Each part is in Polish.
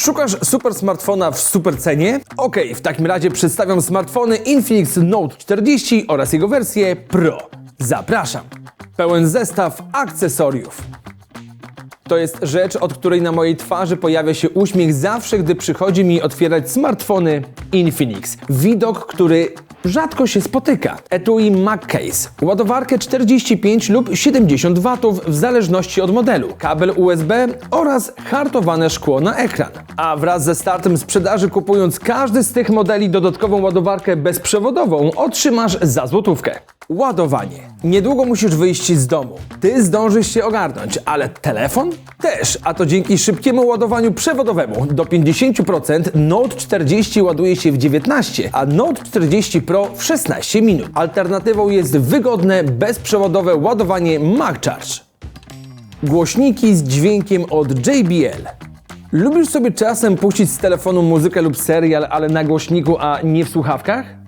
Szukasz super smartfona w super cenie? Okej, w takim razie przedstawiam smartfony Infinix Note 40 oraz jego wersję Pro. Zapraszam. Pełen zestaw akcesoriów. To jest rzecz, od której na mojej twarzy pojawia się uśmiech zawsze, gdy przychodzi mi otwierać smartfony Infinix. Widok, który rzadko się spotyka. Etui MagCase. Ładowarkę 45 lub 70 W w zależności od modelu. Kabel USB oraz hartowane szkło na ekran. A wraz ze startem sprzedaży kupując każdy z tych modeli dodatkową ładowarkę bezprzewodową otrzymasz za złotówkę. Ładowanie. Niedługo musisz wyjść z domu. Ty zdążysz się ogarnąć, ale telefon? Też, a to dzięki szybkiemu ładowaniu przewodowemu. Do 50% Note 40 ładuje się w 19, a Note 40 Pro w 16 minut. Alternatywą jest wygodne, bezprzewodowe ładowanie MagCharge. Głośniki z dźwiękiem od JBL. Lubisz sobie czasem puścić z telefonu muzykę lub serial, ale na głośniku, a nie w słuchawkach?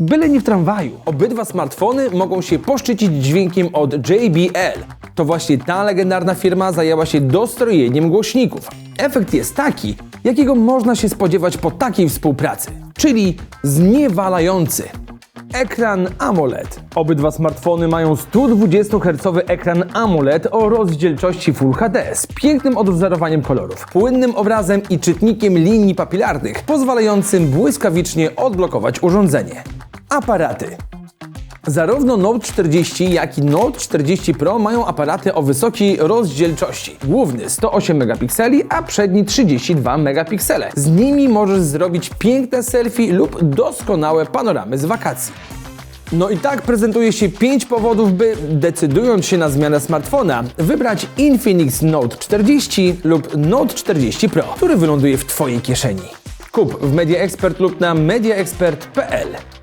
Byle nie w tramwaju. Obydwa smartfony mogą się poszczycić dźwiękiem od JBL. To właśnie ta legendarna firma zajęła się dostrojeniem głośników. Efekt jest taki, jakiego można się spodziewać po takiej współpracy, czyli zniewalający. Ekran AMOLED. Obydwa smartfony mają 120 Hz ekran AMOLED o rozdzielczości Full HD z pięknym odwzorowaniem kolorów, płynnym obrazem i czytnikiem linii papilarnych, pozwalającym błyskawicznie odblokować urządzenie. Aparaty. Zarówno Note 40, jak i Note 40 Pro mają aparaty o wysokiej rozdzielczości. Główny 108 megapikseli, a przedni 32 megapiksele. Z nimi możesz zrobić piękne selfie lub doskonałe panoramy z wakacji. No i tak prezentuje się 5 powodów, by decydując się na zmianę smartfona, wybrać Infinix Note 40 lub Note 40 Pro, który wyląduje w Twojej kieszeni. Kup w Media Expert lub na mediaexpert.pl.